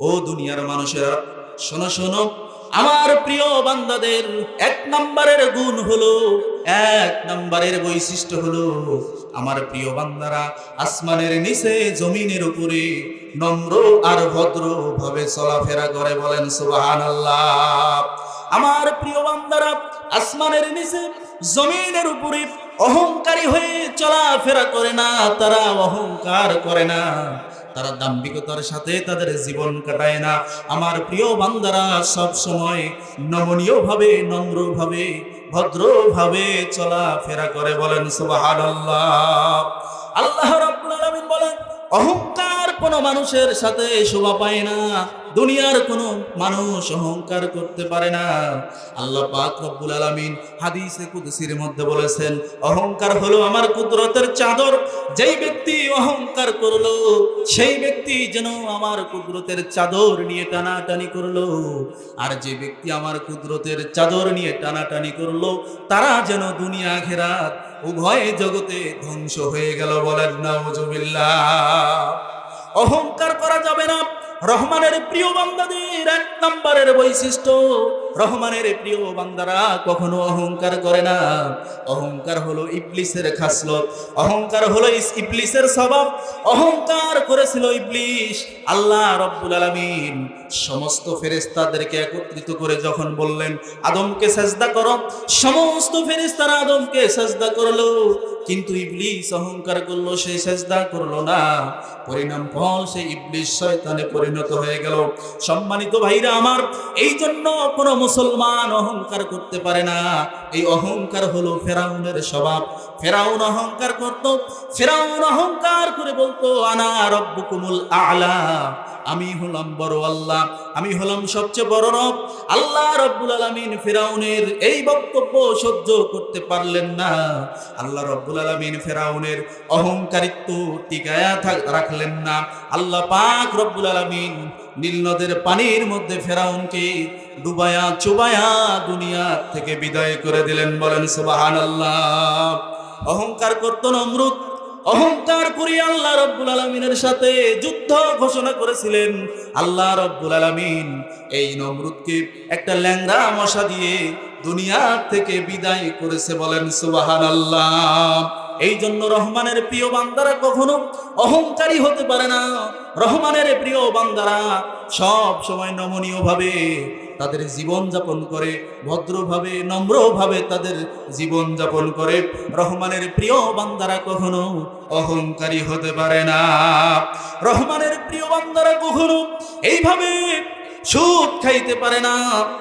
ও দুনিয়ার মানুষেরা, শোনো শোনো, আমার প্রিয় বান্দাদের এক নম্বরের গুণ হলো, এক নম্বরের বৈশিষ্ট্য হলো, আমার প্রিয় বান্দারা আসমানের নিচে, জমিনের উপরে নম্র আর ভদ্র ভাবে চলাফেরা করে বলেন সুবাহান আমার প্রিয় বান্দারা আসমানের নিচে, জমিনের উপরে অহংকারী হয়ে চলাফেরা করে না, তারা অহংকার করে না। তারা দাম্ভিকতার সাথে তাদের জীবন কাটায় না। আমার প্রিয় বান্দারা সব সময় নমনীয় ভাবে নম্র ভাবে ভদ্র ভাবে চলাফেরা করে বলেন, সুবহানাল্লাহ। আল্লাহ রাব্বুল আলামিন বলেন অহংকার কোনো মানুষের সাথে শোভা পায় না। দুনিয়ার কোনো মানুষ অহংকার করতে পারে না। আল্লাহ পাক রব্বুল আলামিন হাদিসে কুদসির মধ্যে বলেছেন, অহংকার হলো আমার কুদরতের চাদর। যেই ব্যক্তি অহংকার করল, সেই ব্যক্তি যেন আমার কুদরতের চাদর নিয়ে টানাটানি করল। আর যে ব্যক্তি আমার কুদরতের চাদর নিয়ে টানাটানি করল, তারা যেন দুনিয়া খেরাত উভয় জগতে ধ্বংস হয়ে গেল বলেন নাউজুবিল্লাহ অহংকার করা যাবে না। রহমানের প্রিয় বান্দাদের এক নম্বরের বৈশিষ্ট্য, রহমানের প্রিয় বান্দারা কখনো অহংকার করে না। অহংকার হলো ইবলিসের খাসলত, অহংকার হলো ইবলিসের স্বভাব। অহংকার করেছিল ইবলিস, আল্লাহ রব্বুল আলামিন সমস্ত ফেরেস্তাদেরকে একত্রিত করে যখন বললেন, আদমকে সাজদা করো, সমস্ত ফেরেস্তারা আদমকে সাজদা করল। কিন্তু ইবলিস অহংকার করল, সে সাজদা করল না। পরিণাম ফল সে ইবলিস শয়তানে পরিণত হয়ে গেল। সম্মানিত ভাইরা আমার এই জন্য কোনো মুসলমান অহংকার করতে পারে না। এই অহংকার হলো ফেরাউনের স্বভাব। ফেরাউন অহংকার করত, ফেরাউন অহংকার করে বলতো, আনা রব্বুকুমুল আলা, আমি হলাম বড় আল্লাহ। আমি হলাম সবচেয়ে বড় রব। আল্লাহ রব্বুল আলামিন ফেরাউনের এই বক্তব্য সহ্য করতে পারলেন না। আল্লাহ রব্বুল আলামিন ফেরাউনের অহংকারিত্ব টিকায়া রাখলেন না। আল্লাহ পাক রব্বুল আলামিন নীল নদের পানির মধ্যে ফেরাউনকে ডুবায়া চুবায়া দুনিয়া থেকে বিদায় করে দিলেন। বলেন সুবাহান আল্লাহ অহংকার করতো নমরুদ অহংকার করি আল্লাহ রব্বুল আলমিনের সাথে যুদ্ধ ঘোষণা করেছিলেন। আল্লাহ রব্বুল আলমিন এই নমরুদকে একটা ল্যাংরা মশা দিয়ে দুনিয়া থেকে বিদায় করেছে বলেন সুবাহান আল্লাহ এই জন্য রহমানের প্রিয় বান্দারা কখনো অহংকারী হতে পারে না। রহমানের প্রিয় বান্দারা সব সময় নমনীয় ভাবে তাদের জীবন যাপন করে, ভদ্রভাবে, নম্রভাবে তাদের জীবন যাপন করে। রহমানের প্রিয় বান্দারা কখনো অহংকারী হতে পারে না। রহমানের প্রিয় বান্দারা কখনো এইভাবে সুদ খাইতে পারে না।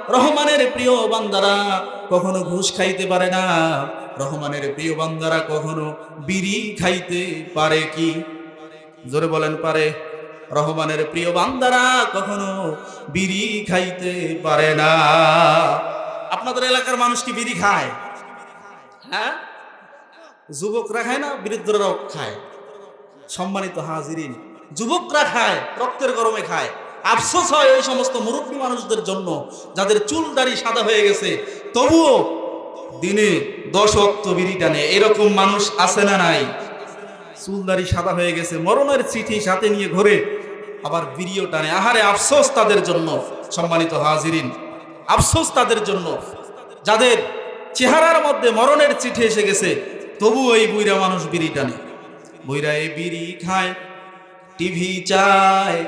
রহমানের প্রিয় বান্দারা কখনো ঘুষ খাইতে পারে না। রহমানের প্রিয় বান্দারা কখনো বিড়ি খাইতে পারে কি? জোরে বলেন, পারে। রহমানের প্রিয় বান্দারা, কখনো বিড়ি খাইতে পারে না। আপনাদের এলাকার মানুষ কি বিড়ি খায়? হ্যাঁ? যুবকরা খায় না, বৃদ্ধরাও খায়? সম্মানিত হাজিরিন, যুবকরা খায়, রক্তের গরমে খায়। আফসোস হয় ওই সমস্ত মুরব্বী মানুষদের জন্য, যাদের চুল দাড়ি সাদা হয়ে গেছে। তবুও দিনে দশ অক্ত বিড়ি টানে এরকম মানুষ আছে না নাই? চুলদারি সাদা হয়ে গেছে, মরণের চিঠি সাথে নিয়ে ঘোরে আবার বিড়িও টানে। আহারে আফসোস তাদের জন্য সম্মানিত হাজিরিন। আফসোস তাদের জন্য। যাদের চেহারার মধ্যে মরণের চিঠি এসে গেছে, তবু ওই বুইরা মানুষ বিড়ি টানে। বুইরা এই বিড়ি খায়, টিভি চায়,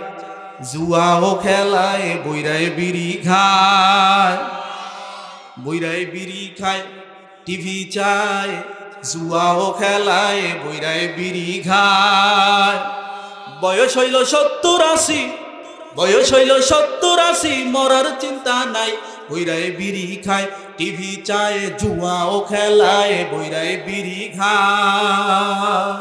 জুয়াও খেলায় বইরায় বিড়ি খায়। বইরায় বিড়ি খায়, টিভি চায় জুয়াও খেলায় বইরায় বিড়ি খায়। বয়স হইল সত্তর আশি, বয়স হইল সত্তর আশি, মরার চিন্তা নাই বইরায় বিড়ি খায়। টিভি চায়, জুয়াও খেলায় বইরায় বিড়ি খায়।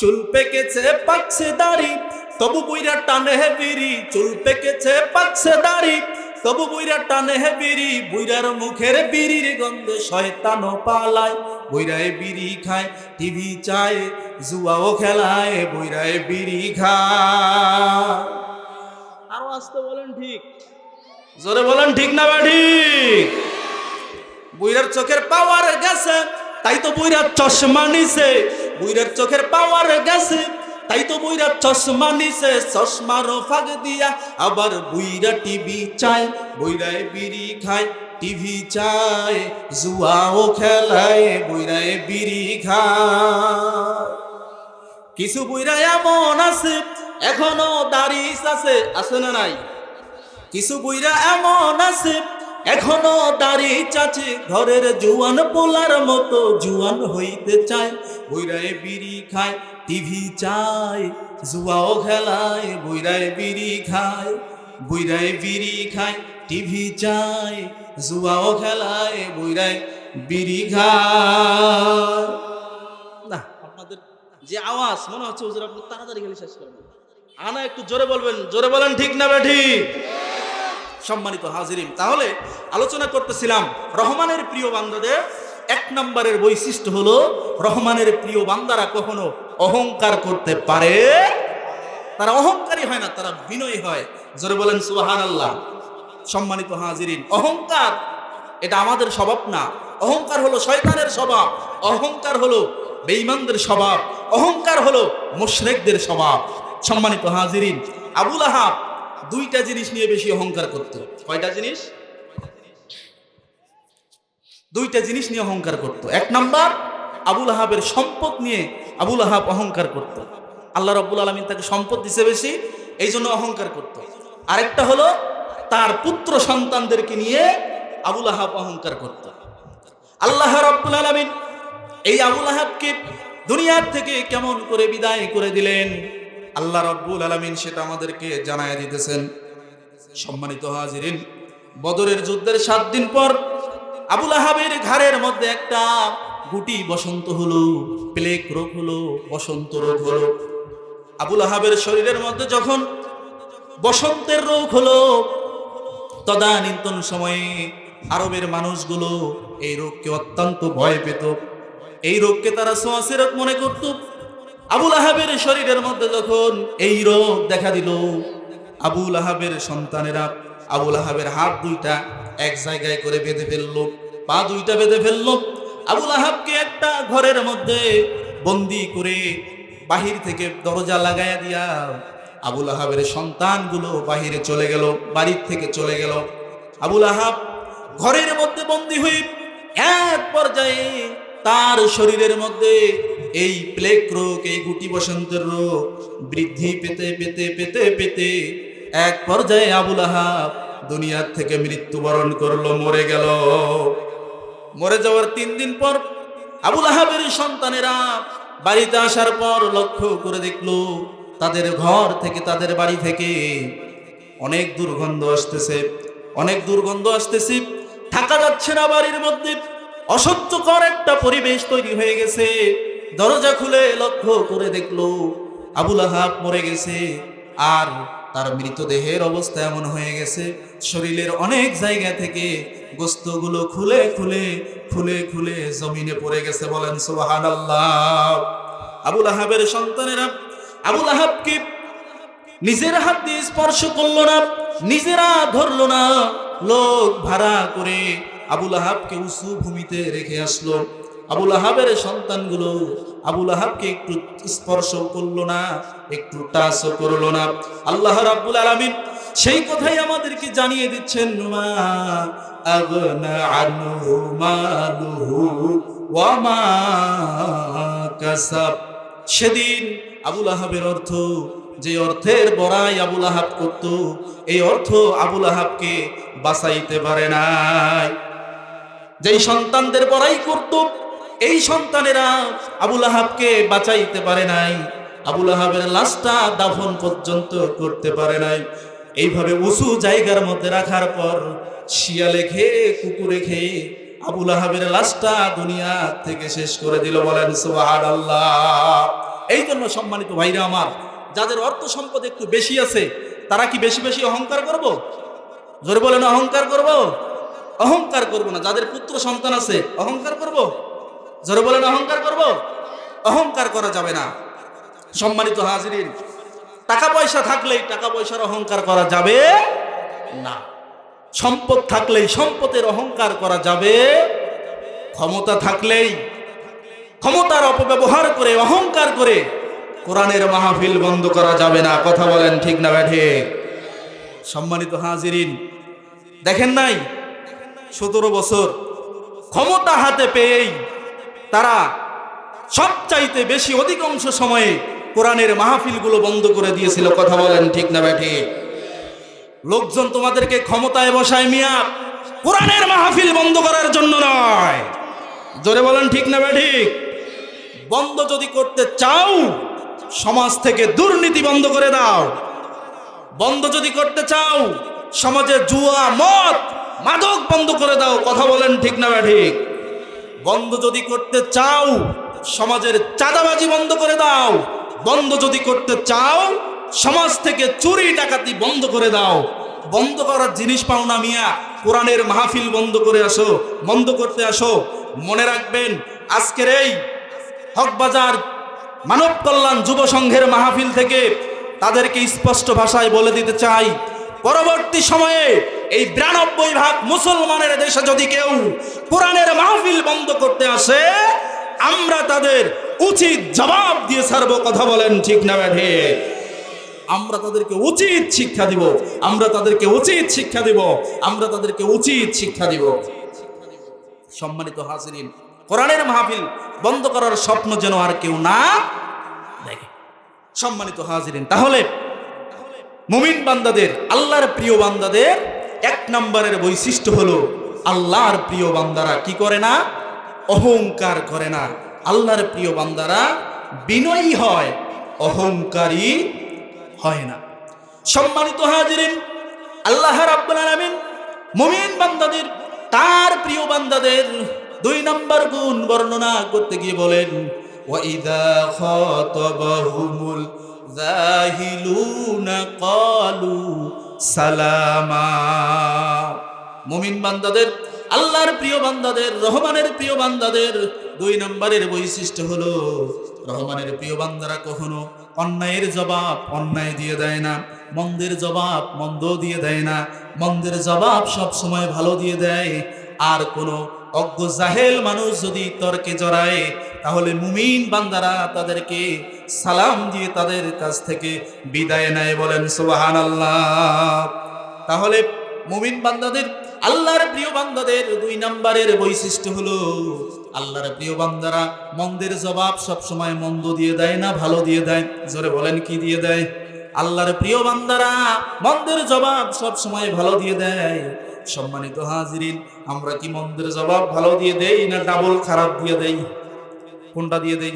চুল পেকেছে পাকছে দাড়ি, তবু বইরা টানে বিড়ি। চুল পেকেছে পাকছে দাড়ি তবু বইরা টানে হে বিড়ি, বুইরার মুখের বিড়ির গন্ধে শয়তান পালায়। বইরায় বিড়ি খায়, টিভি চায়, জুয়াও খেলায়, বইরায় বিড়ি খায়। আরও আসতে বলেন ঠিক। জোরে বলেন ঠিক না বা ঠিক বুইরার চোখের পাওয়ার গেছে, তাই তো বুইরার চশমা নিছে। বুইরার চোখের পাওয়ার গেছে তাই তো বুইরা চশমা নিছে চশমারও ফাঁক দিয়া। আবার বুইরা টিভি চায় বুইরায় বিড়ি খায় টিভি চায়, জুয়াও খেলায় বুইরায় বিড়ি খায়। কিছু বুইরা এমন আছে, এখনও দাড়িস আছে আছে না নাই? কিছু বুইরা এমন আছে এখনও দাড়ি চাচে ঘরের জুয়ান পোলার মতো জুয়ান হইতে চায়। বুইরায় বিড়ি খায়, টিভি চায়, জুয়াও খেলায় বুইরায় বিড়ি খায় বুইরায় বিড়ি খায়, টিভি চায়, জুয়াও খেলায় বুইরায় বিড়ি খায়। না, আপনাদের যে আওয়াজ, মনে হচ্ছে আপনি তাড়াতাড়ি খেলে শেষ করবেন আনা একটু জোরে বলবেন, জোরে বলেন ঠিক না বেঠি? সম্মানিত হাজিরিন। তাহলে আলোচনা করতেছিলাম রহমানের প্রিয় বান্দাদের এক নম্বরের বৈশিষ্ট্য হলো রহমানের প্রিয় বান্দারা কখনো অহংকার করতে পারে। তারা অহংকারী হয় না, তারা বিনয়ী হয়। জোরে বলেন সুবাহান আল্লাহ সম্মানিত হাজিরিন, অহংকার এটা আমাদের স্বভাব না। অহংকার হলো শয়তানের স্বভাব, অহংকার হলো বেঈমানদের স্বভাব, অহংকার হলো মুশরিকদের স্বভাব। সম্মানিত হাজিরিন, আবুল আহাব দুইটা জিনিস নিয়ে বেশি অহংকার করত কয়টা জিনিস? দুইটা জিনিস নিয়ে অহংকার করত এক নাম্বার, আবুল আহাবের সম্পদ নিয়ে আবুল আহাব অহংকার করত। আল্লাহ রব্বুল আলমিন তাকে সম্পদ দিছে বেশি এই জন্য অহংকার করত। আরেকটা হলো, তার পুত্র সন্তানদেরকে নিয়ে আবুল আহাব অহংকার করত। আল্লাহ রব্বুল আলমিন এই আবুল আহাবকে দুনিয়ার থেকে কেমন করে বিদায় করে দিলেন? আল্লাহ রব্বুল আলমিন সেটা আমাদেরকে জানায় দিতেছেন। সম্মানিত হাজিরিন, বদরের যুদ্ধের সাত দিন পর আবুল আহাবের ঘাড়ের মধ্যে একটা গুটি বসন্ত হলো, প্লেগ রোগ হলো, বসন্ত রোগ হলো। আবুল আহাবের শরীরের মধ্যে যখন বসন্তের রোগ হলো, তদানীন্তন সময়ে আরবের মানুষগুলো এই রোগকে অত্যন্ত ভয় পেত। এই রোগকে তারা সোয়াসেরত মনে করত আবুল আহাবের শরীরের মধ্যে যখন এই রোগ দেখা দিল, আবুল আহাবের সন্তানেরা আবুল আহাবের হাত দুইটা এক জায়গায় করে বেঁধে ফেলল, পা দুইটা বেঁধে ফেলল। আবুল আহাবকে একটা ঘরের মধ্যে বন্দি করে বাহির থেকে দরজা লাগাইয়া দিয়া আবুল আহাবের সন্তানগুলো বাহিরে চলে গেল, বাড়ির থেকে চলে গেল। আবুল আহাব ঘরের মধ্যে বন্দি হয়ে এক পর্যায়ে তার শরীরের মধ্যে এই প্লেগ রোগ, এই গুটি বসন্তের রোগ বৃদ্ধি পেতে পেতে পেতে পেতে এক পর্যায়ে আবুল আহাব দুনিয়ার থেকে মৃত্যুবরণ করল, মরে গেল। মরে যাওয়ার তিন দিন পর আবুল আহাবের সন্তানেরা বাড়িতে আসার পর লক্ষ্য করে দেখল, তাদের ঘর থেকে, তাদের বাড়ি থেকে অনেক দুর্গন্ধ আসতেছে, অনেক দুর্গন্ধ আসতেছে। থাকা যাচ্ছে না বাড়ির মধ্যে। অসহ্যকর একটা পরিবেশ তৈরি হয়ে গেছে। দরজা খুলে লক্ষ্য করে দেখল আবুল আহাব মরে গেছে আর তার মৃতদেহের অবস্থা এমন হয়ে গেছে, শরীরের অনেক জায়গা থেকে গোস্তগুলো খুলে খুলে খুলে খুলে জমিনে পড়ে গেছে বলেন সুবাহান আল্লাহ আবুল আহাবের সন্তানেরা, আবুল আহাবকে নিজের হাত দিয়ে স্পর্শ করল না, নিজেরা ধরলো না, লোক ভাড়া করে আবুল আহাবকে উঁচু ভূমিতে রেখে আসলো। আবুল আহাবের সন্তানগুলো আবুল আহাবকে একটু স্পর্শ করল না, একটু টাচও করল না। আল্লাহ রাব্বুল আলামিন সেই কথাই আমাদেরকে জানিয়ে দিচ্ছেন, মা আগনা আনহু মালুহু ওয়া মা কাসাব। সেদিন আবুল আহাবের অর্থ, যে অর্থের বড়াই আবুল আহাব করত, এই অর্থ আবুল আহাবকে বাঁচাইতে পারে নাই। যেই সন্তানদের বড়াই করত এই সন্তানেরা আবুল আহাবকে বাঁচাইতে পারে নাই। আবুল আহাবের লাশটা দাফন পর্যন্ত করতে পারে নাই। এইভাবে উঁচু জায়গার মধ্যে রাখার পর শিয়ালে খেয়ে কুকুরে খেয়ে আবুল আহাবের লাশটা দুনিয়া থেকে শেষ করে দিল। বলেন এই জন্য সম্মানিত ভাইরা আমার, যাদের অর্থ সম্পদ একটু বেশি আছে, তারা কি বেশি বেশি অহংকার করব? জোরে বলেন, অহংকার করব? অহংকার করব না। যাদের পুত্র সন্তান আছে, অহংকার করব? জোরে বলেন, অহংকার করব? অহংকার করা যাবে না। সম্মানিত হাজিরিন, টাকা পয়সা থাকলেই টাকা পয়সার অহংকার করা যাবে না। সম্পদ থাকলেই সম্পদের অহংকার করা যাবে। ক্ষমতা থাকলেই, ক্ষমতার অপব্যবহার করে, অহংকার করে কোরআনের মাহফিল বন্ধ করা যাবে না। কথা বলেন ঠিক না ব্যাঠে? সম্মানিত হাজিরিন, দেখেন নাই? সতেরো বছর ক্ষমতা হাতে পেয়েই তারা সবচাইতে বেশি অধিকাংশ সময়ে কোরআনের মাহফিলগুলো বন্ধ করে দিয়েছিল, কথা বলেন ঠিক না ব্যাঠে? লোকজন তোমাদেরকে ক্ষমতায় বসায় মিয়া, কোরআনের মাহফিল বন্ধ করার জন্য নয়। জোরে বলেন ঠিক না ব্যাঠিক বন্ধ যদি করতে চাও, সমাজ থেকে দুর্নীতি বন্ধ করে দাও। বন্ধ যদি করতে চাও, সমাজে জুয়া, মদ, মাদক বন্ধ করে দাও, কথা বলেন ঠিক না ঠিক বন্ধ যদি করতে চাও, সমাজের চাঁদাবাজি বন্ধ করে দাও। বন্ধ যদি করতে চাও, সমাজ থেকে চুরি ডাকাতি বন্ধ করে দাও। বন্ধ করার জিনিস পাও না মিয়া। কোরআনের মাহফিল বন্ধ করে আসো, বন্ধ করতে আসো। মনে রাখবেন, আজকের এই হকবাজার মানব কল্যাণ যুব সংঘের মাহফিল থেকে তাদেরকে স্পষ্ট ভাষায় বলে দিতে চাই। পরবর্তী সময়ে এই বিরানব্বই ভাগ মুসলমানের দেশে যদি কেউ কোরআনের মাহফিল বন্ধ করতে আসে, আমরা তাদের উচিত জবাব দিয়ে ছাড়বো, কথা বলেন ঠিক না ব্যাঠে আমরা তাদেরকে উচিত শিক্ষা দিব, আমরা তাদেরকে উচিত শিক্ষা দিব, আমরা তাদেরকে উচিত শিক্ষা দিব। সম্মানিত হাজিরিন, কোরআনের মাহফিল বন্ধ করার স্বপ্ন যেন আর কেউ না দেখে। সম্মানিত হাজিরিন, তাহলে মুমিন বান্দাদের, আল্লাহর প্রিয় বান্দাদের এক নম্বরের বৈশিষ্ট্য হলো আল্লাহর প্রিয় বান্দারা কি করে না? অহংকার করে না। আল্লাহর প্রিয় বান্দারা বিনয়ী হয়, অহংকারী হয় না। সম্মানিত হাজিরিন, আল্লাহ রাব্বুল আলামিন মুমিন বান্দাদের, তার প্রিয় বান্দাদের দুই নম্বর গুণ বর্ণনা করতে গিয়ে বলেন ওয়াইদা খাতাবাহুমুল জাহিলুনা ক্বালু সালামা। মুমিন বান্দাদের, আল্লাহর প্রিয় বান্দাদের, রহমানের প্রিয় বান্দাদের দুই নম্বরের বৈশিষ্ট্য হলো, রহমানের প্রিয় বান্দারা কখনো অন্যায়ের জবাব অন্যায় দিয়ে দেয় না, মন্দের জবাব মন্দ দিয়ে দেয় না, মন্দের জবাব সব সময় ভালো দিয়ে দেয়, আর কোনো অজ্ঞ জাহেল মানুষ যদি তর্কে জড়ায়, তাহলে মুমিন বান্দারা তাদেরকে সালাম দিয়ে তাদের কাছ থেকে বিদায় নেয় বলেন সুবাহান আল্লাহ তাহলে মুমিন বান্দাদের, আল্লাহর প্রিয় বান্দাদের দুই নম্বরের বৈশিষ্ট্য হলো, আল্লাহর প্রিয় বান্দারা মন্দের জবাব সব সময় মন্দ দিয়ে দেয় না, ভালো দিয়ে দেয়। জোরে বলেন কি দিয়ে দেয়? আল্লাহর প্রিয় বান্দারা মন্দের জবাব সব সময় ভালো দিয়ে দেয়। সম্মানিত হাজিরিন, আমরা কি মন্দের জবাব ভালো দিয়ে দেই না ডাবল খারাপ দিয়ে দেই? কোনটা দিয়ে দেই?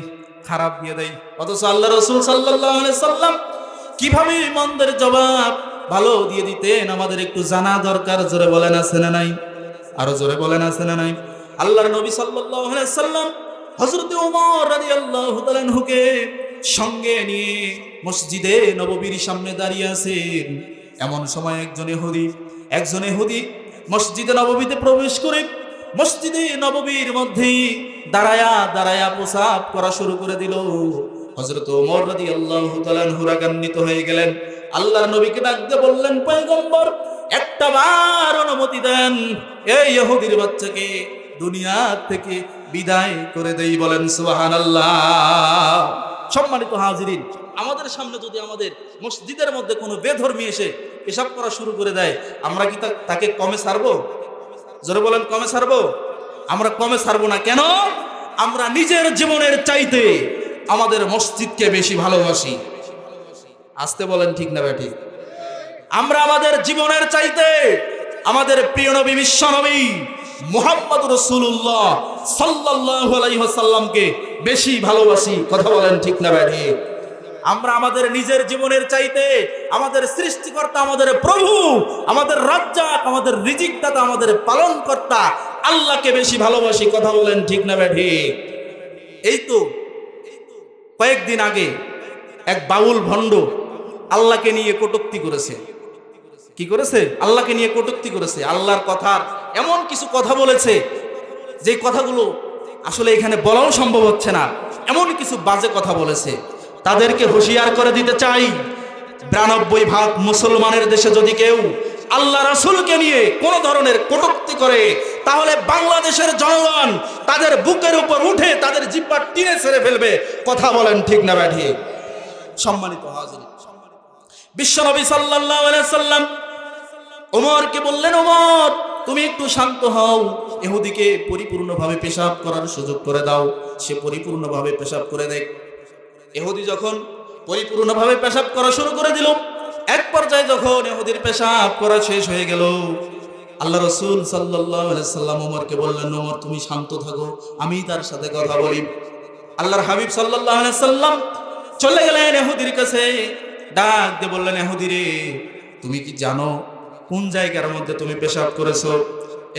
খারাপ দিয়ে দেই। অথচ আল্লাহ রসুল সাল্লাহ সাল্লাম কীভাবে মন্দের জবাব ভালো দিয়ে দিতেন? আমাদের একটু জানা দরকার, জোরে বলেন, আছে না নাই? আরও জোরে বলেন, আছে না নাই? আল্লাহর নবী সাল্লাল্লাহু সাল্লাম হযরত ওমর রাদিয়াল্লাহু তাআলাকে সঙ্গে নিয়ে মসজিদে নববীর সামনে দাঁড়িয়ে আছেন। এমন সময় একজন ইহুদি একজন ইহুদি মসজিদে নববীতে প্রবেশ করে মসজিদে নববীর মধ্যে দাঁড়ায়া দাঁড়ায়া প্রসাব করা শুরু করে দিল। হযরত ওমর রাদিয়াল্লাহু তাআলা রাগান্বিত হয়ে গেলেন। আল্লাহর নবীকে ডাকতে বললেন, পয়গম্বর, একটা বার অনুমতি দেন। এই ইহুদির বাচ্চাকে দুনিয়া থেকে বিদায় করে দেই বলেন, সুবহানাল্লাহ। সম্মানিত হাজিরিন আমাদের সামনে যদি আমাদের মসজিদের মধ্যে কোনো বেধর্মী এসে পেশাব করা শুরু করে দেয়, আমরা কি তাকে কমে ছাড়বো? জোরে বলেন, কমে ছাড়বো? আমরা কমে ছাড়বো না কেন? আমরা নিজের জীবনের চাইতে আমাদের মসজিদকে বেশি ভালোবাসি। আসতে বলেন ঠিক না ব্যাটি আমরা আমাদের জীবনের চাইতে আমাদের প্রিয় নবী বিশ্ব নবী মুহাম্মদ রসুল্লাহ সাল্লাল্লাহু আলাইহি ওয়াসাল্লামকে বেশি ভালোবাসি। কথা বলেন ঠিক না ব্যাটি আমরা আমাদের নিজের জীবনের চাইতে, আমাদের সৃষ্টিকর্তা আমাদের প্রভু, আমাদের রাজ্জাক, আমাদের রিজিকদাতা আমাদের পালনকর্তা, আল্লাহকে বেশি ভালোবাসি, কথা বলেন ঠিক না ব্যাটি এই তো কয়েকদিন আগে এক বাউল ভণ্ড আল্লাহকে নিয়ে কটুক্তি করেছে। কি করেছে? আল্লাহকে নিয়ে কটুক্তি করেছে। আল্লাহর কথার এমন কিছু কথা বলেছে যে কথাগুলো আসলে এখানে বলাও সম্ভব হচ্ছে না। এমন কিছু বাজে কথা বলেছে। তাদেরকে হুঁশিয়ার করে দিতে চাই। বিরানব্বই ভাগ মুসলমানের দেশে যদি কেউ আল্লাহ রাসূলকে নিয়ে কোন ধরনের কটুক্তি করে, তাহলে বাংলাদেশের জনগণ তাদের বুকের উপর উঠে তাদের জিব্বা টিনে ছেড়ে ফেলবে। কথা বলেন ঠিক না ব্যাঠিক সম্মানিত হাজির। বিশ্বনবী সাল্লাম ওমরকে বললেন, ওমর, তুমি একটু শান্ত হও। এহুদিকে পরিপূর্ণভাবে পেশাব করার সুযোগ করে দাও। সে পরিপূর্ণভাবে পেশাব করে দেয় এহুদি যখন পরিপূর্ণভাবে পেশাব করা শুরু করে দিল, এক পর্যায়ে যখন এহুদির পেশাব করা শেষ হয়ে গেল, আল্লাহ রসুল সাল্লাহ সাল্লাম ওমরকে বললেন, ওমর, তুমি শান্ত থাকো, আমি তার সাথে কথা বলি। আল্লাহর হাবিব সাল্লাহ সাল্লাম চলে গেলেন এহুদির কাছে, ডাক দিয়ে বললেন, এহুদি রে, তুমি কি জানো কোন জায়গার মধ্যে তুমি পেশাব করেছ?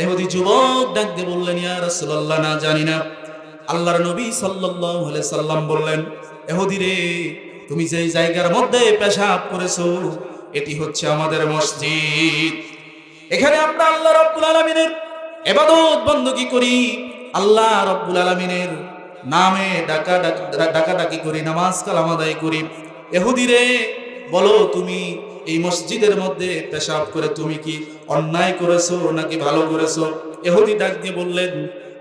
এহুদি যুবক ডাক দিয়ে বললেন, ইয়া রাসূলুল্লাহ, না জানি না। আল্লাহর নবী আলাইহি সাল্লাম বললেন এহুদি রে তুমি যেই জায়গার মধ্যে পেশাব করেছ, এটি হচ্ছে আমাদের মসজিদ। এখানে আমরা আল্লাহ রব্বুল আলমিনের এবাদত বন্দুকি করি? আল্লাহ রব্বুল আলমিনের নামে ডাকা ডাকা ডাকি করি, নামাজ কালাম আদায় করি। এহুদি রে বলো তুমি এই মসজিদের মধ্যে পেশাব করে তুমি কি অন্যায় করেছ নাকি ভালো করেছ? এহুদি ডাক দিয়ে বললেন,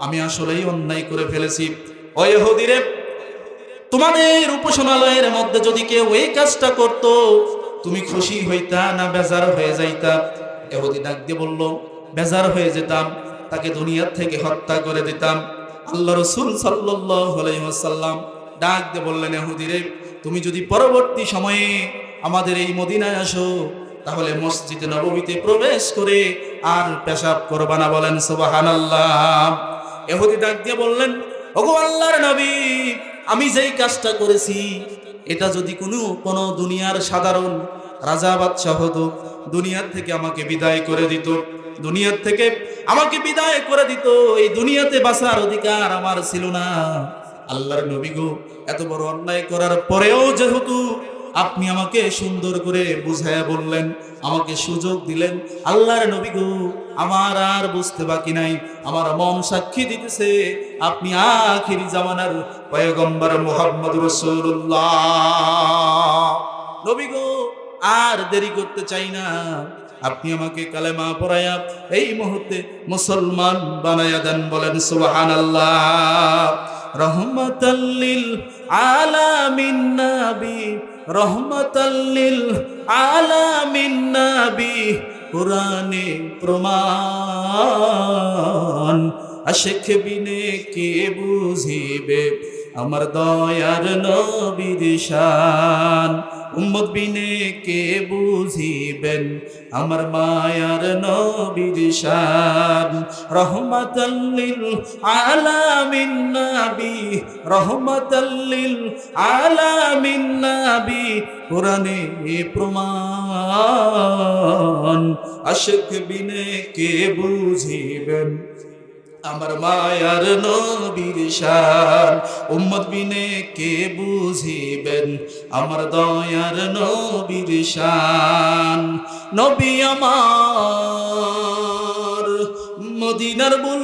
আমি আসলেই অন্যায় করে ফেলেছি। ও এহুদি রে তোমাদের উপাসনালয়ের মধ্যে যদি কেউ এই কাজটা করত, তুমি খুশি হইতা না বেজার হয়ে যাইতা? এহুদি ডাক দিয়ে বলল, বেজার হয়ে যেতাম, তাকে দুনিয়ার থেকে হত্যা করে দিতাম। আল্লাহ রসুল সাল্লাম ডাক দিয়ে বললেন, এহুদি রে, তুমি যদি পরবর্তী সময়ে আমাদের এই মদিনায় আসো, তাহলে মসজিদে নবমীতে প্রবেশ করে আর পেশাব করবা না বলেন সুবাহান আল্লাহ এহুদি ডাক দিয়ে বললেন, ওগো আল্লাহর নবী আমি যেই কাজটা করেছি, এটা যদি কোনো কোনো দুনিয়ার সাধারণ রাজা বাদশাহ হতো, দুনিয়ার থেকে আমাকে বিদায় করে দিত, দুনিয়ার থেকে আমাকে বিদায় করে দিত, এই দুনিয়াতে বাঁচার অধিকার আমার ছিল না। আল্লাহর নবী গো, এত বড় অন্যায় করার পরেও যেহেতু আপনি আমাকে সুন্দর করে বুঝায়া বললেন, আমাকে সুযোগ দিলেন, আল্লাহর নবী গো আমার আর বুঝতে বাকি নাই। আমার মন সাক্ষী দিতেছে, আপনি আখিরি জামানার পয়গম্বর মোহাম্মদ রসুল্লাহ নবী গো, আর দেরি করতে চাই না। আপনি আমাকে কালেমা পড়ায়া এই মুহূর্তে মুসলমান বানায়া দেন বলেন সুবাহান আল্লাহ রহমতাল্লিল আলামিন নবী রহমতাল্লিল আলামিন নবী। কোরআনে প্রমাণ। আশেখ বিনে কে বুঝিবে? আমার দয়ার নবীর শান। উম্মত বিনে কে বুঝিবেন? আমার মায়ার নবীর শান। রহমাতাল্লিল আলামিন নবী। রহমাতাল্লিল আলামিন নবী। কোরআনে প্রমাণ। আশেখ বিনে কে বুঝিবেন? আমার মায়ার নবীর শান, উম্মত বিনে কে বুঝিবেন? আমার দয়ার নবীর শান, নবী আমার মদিনার বুল